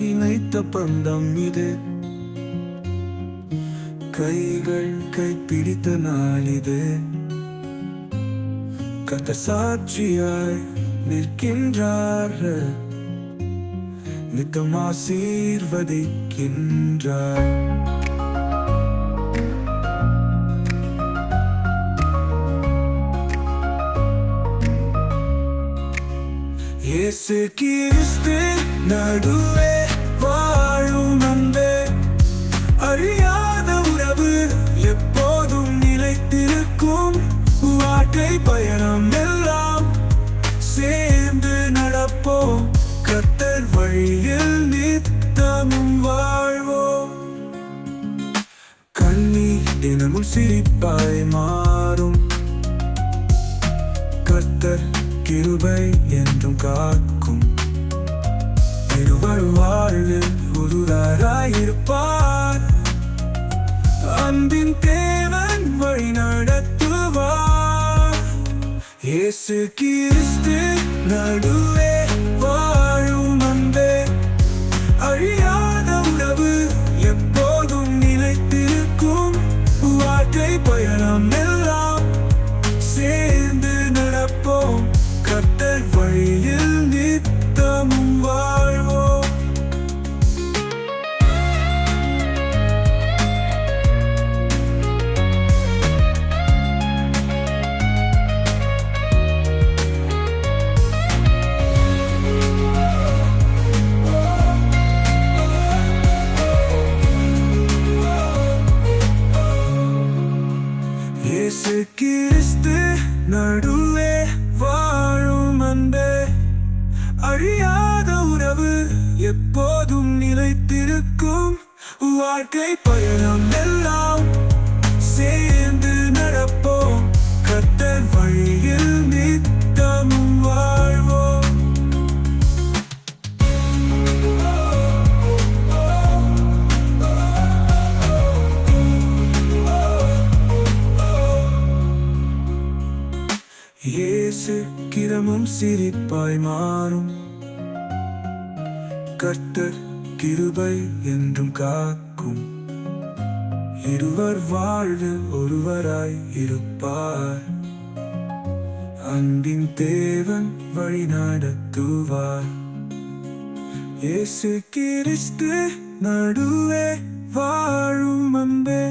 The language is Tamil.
இணைத்த பந்தம் இது. கைகள் கைப்பிடித்த நாள் இது. கத சாட்சியாய் நிற்கின்றார். நித்தம் ஆசீர்வதிக்கின்றார். இயேசு கிறிஸ்து நடுவே வழியில் நித்தமும் வாழ்வோம் கண்ணீர் தினமும் சிரிப்பாய் மாறும் கர்த்தர் கிருபை என்றும் காக்கும் இருவர் வாழ்வில் ஒருவராயிருப்பார் அன்பின் தேவன் வழி நடத்துவார் இயேசு கிறிஸ்து நடுவே இயேசு கிறிஸ்து நடுவே வாழும் அன்பே. அழியாத உறவு எப்போதும் நிலைத்திருக்கும். வாழ்க்கை பயணம் இயேசு கிரமும் சிரிப்பாய் மாறும். கர்த்தர் கிருபை என்றும் காக்கும். இருவர் வாழ்வில் ஒருவராய் இருப்பார். அன்பின் தேவன் வழி நடத்துவார். இயேசு கிறிஸ்து நடுவே வாழும் அன்பே.